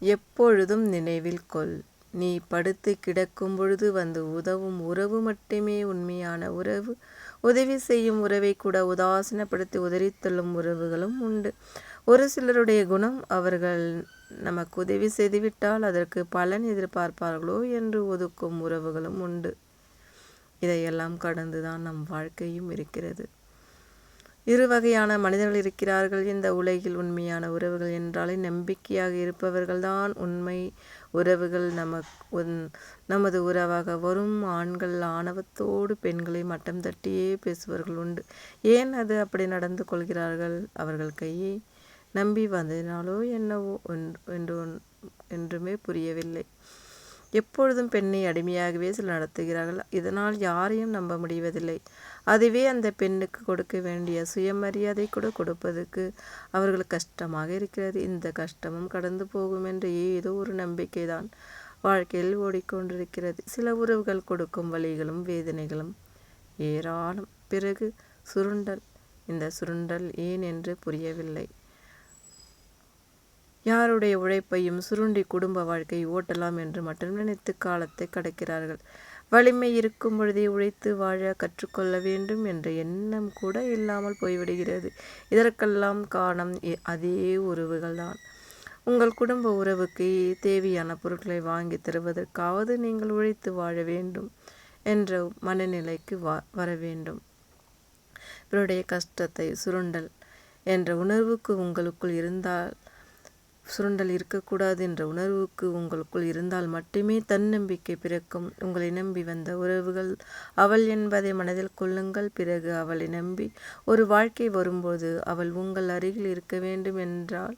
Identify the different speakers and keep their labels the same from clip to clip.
Speaker 1: எப்பொழுதும் நினைவில் கொள். நீ படுத்து கிடக்கும் பொழுது வந்து உதவும் உறவு மட்டுமே உண்மையான உறவு. உதவி செய்யும் உறவை கூட உதாசீனப்படுத்தி உதறித்தள்ளும் உறவுகளும் உண்டு. ஒரு சிலருடைய குணம் அவர்கள் நமக்கு உதவி செய்துவிட்டால் அதற்கு பலன் எதிர்பார்ப்பார்களோ என்று ஒதுக்கும் உறவுகளும் உண்டு. இதையெல்லாம் கடந்துதான் நம் வாழ்க்கையும் இருக்கிறது. இரு வகையான மனிதர்கள் இருக்கிறார்கள். இந்த உலகில் உண்மையான உறவுகள் என்றாலே நம்பிக்கையாக இருப்பவர்கள்தான் உண்மை உறவுகள். நமக்கு நமது உறவாக வரும் ஆண்கள் ஆணவத்தோடு பெண்களை மட்டம் தட்டியே பேசுபவர்கள் உண்டு. ஏன் அது அப்படி நடந்து கொள்கிறார்கள்? அவர்கள் கையை நம்பி வந்ததினாலோ என்னவோ என்று என்றுமே புரியவில்லை. எப்பொழுதும் பெண்ணை அடிமையாகவே சில நடத்துகிறார்கள். இதனால் யாரையும் நம்ப முடிவதில்லை. அதுவே அந்த பெண்ணுக்கு கொடுக்க வேண்டிய சுயமரியாதை கூட கொடுப்பதற்கு அவர்கள் கஷ்டமாக இருக்கிறது. இந்த கஷ்டமும் கடந்து போகும் என்ற ஏதோ ஒரு நம்பிக்கை தான் வாழ்க்கையில் ஓடிக்கொண்டிருக்கிறது. சில உறவுகள் கொடுக்கும் வழிகளும் வேதனைகளும் ஏராளம். பிறகு சுருண்டல். இந்த சுருண்டல் ஏன் என்று புரியவில்லை. யாருடைய உழைப்பையும் சுருண்டி குடும்ப வாழ்க்கை ஓட்டலாம் என்று மட்டும் நினைத்து காலத்தை கடக்கிறார்கள். வலிமை இருக்கும் பொழுதே உழைத்து வாழ கற்றுக்கொள்ள வேண்டும் என்ற எண்ணம் கூட இல்லாமல் போய்விடுகிறது. இதற்கெல்லாம் காரணம் அதே உறவுகள்தான். உங்கள் குடும்ப உறவுக்கு தேவையான பொருட்களை வாங்கி தருவதற்காவது நீங்கள் உழைத்து வாழ வேண்டும் என்ற மனநிலைக்கு வா வர வேண்டும். இவருடைய கஷ்டத்தை சுருண்டல் என்ற உணர்வுக்கு உங்களுக்குள் இருந்தால் சுரண்டல் இருக்கக்கூடாது என்ற உணர்வுக்கு உங்களுக்குள் இருந்தால் மட்டுமே தன்னம்பிக்கை பிறக்கும். உங்களை நம்பி வந்த உறவுகள் அவள் என்பதை மனதில் கொள்ளுங்கள். பிறகு அவளை நம்பி ஒரு வாழ்க்கை வரும்போது அவள் உங்கள் அருகில் இருக்க வேண்டும் என்றால்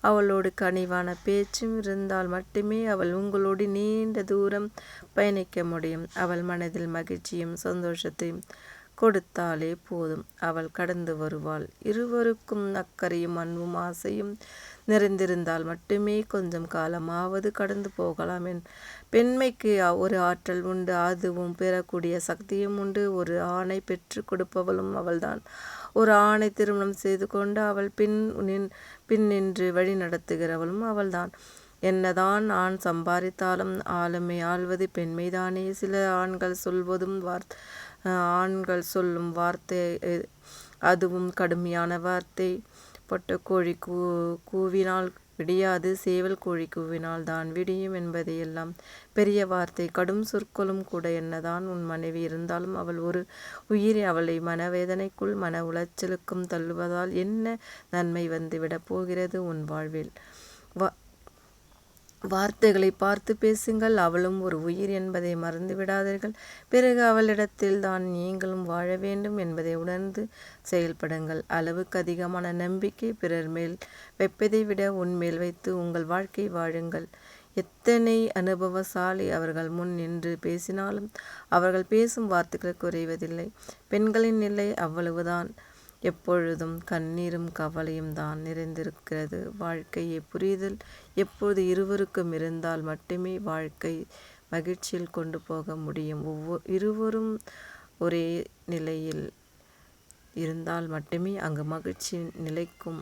Speaker 1: அவளோடு கனிவான பேச்சும் இருந்தால் மட்டுமே அவள் உங்களோடு நீண்ட தூரம் பயணிக்க முடியும். அவள் மனதில் மகிழ்ச்சியும் சந்தோஷத்தையும் கொடுத்தாலே போதும். அவள் கடந்து வருவாள். இருவருக்கும் அக்கறையும் அன்பும் ஆசையும் நிறைந்திருந்தால் மட்டுமே கொஞ்சம் காலமாவது கடந்து போகலாம் என் பெண்மைக்கு ஒரு ஆற்றல் உண்டு. அதுவும் பெறக்கூடிய சக்தியும் உண்டு. ஒரு ஆணை பெற்று கொடுப்பவளும் அவள்தான். ஒரு ஆணை திருமணம் செய்து கொண்டு அவள் பின் நின் பின் நின்று வழி நடத்துகிறவளும் அவள்தான். என்னதான் ஆண் சம்பாதித்தாலும் ஆளுமை ஆள்வது பெண்மைதானே. சில ஆண்கள் சொல்வதும் வார்த்தை ஆண்கள் சொல்லும் வார்த்தை அதுவும் கடுமையான வார்த்தை. பொட்ட கோழி கூ கூவினால் விடியாது சேவல் கோழி கூவினால் தான் விடியும் என்பதையெல்லாம் பெரிய வார்த்தை. கடும் சொற்களும் கூட என்னதான் உன் மனைவி இருந்தாலும் அவள் ஒரு உயிரை. அவளை மனவேதனைக்குள் மன உளைச்சலுக்கும் தள்ளுவதால் என்ன நன்மை வந்துவிடப் போகிறது உன் வாழ்வில்? வா வார்த்தைகளை பார்த்து பேசுங்கள். அவளும் ஒரு உயிர் என்பதை மறந்து விடாதீர்கள். பிறகு அவளிடத்தில் தான் நீங்களும் வாழ வேண்டும் என்பதை உணர்ந்து செயல்படுங்கள். அளவுக்கு அதிகமான நம்பிக்கை பிறர் மேல் வைப்பதை விட உன்மேல் வைத்து உங்கள் வாழ்க்கை வாழுங்கள். எத்தனை அனுபவசாலி அவர்கள் முன் நின்று பேசினாலும் அவர்கள் பேசும் வார்த்தைகள் குறைவதில்லை. பெண்களின் நிலை அவ்வளவுதான். எப்பொழுதும் கண்ணீரும் கவலையும் தான் நிறைந்திருக்கிறது. வாழ்க்கையை புரிதல் எப்போது இருவருக்கும் இருந்தால் மட்டுமே வாழ்க்கை மகிழ்ச்சியில் கொண்டு போக முடியும். ஒவ்வொரு இருவரும் ஒரே நிலையில் இருந்தால் மட்டுமே அங்கு மகிழ்ச்சி நிலைக்கும்.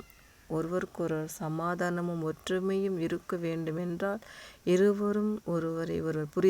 Speaker 1: ஒருவருக்கொருவர் சமாதானமும் ஒற்றுமையும் இருக்க வேண்டுமென்றால் இருவரும் ஒருவரை ஒருவர் புரி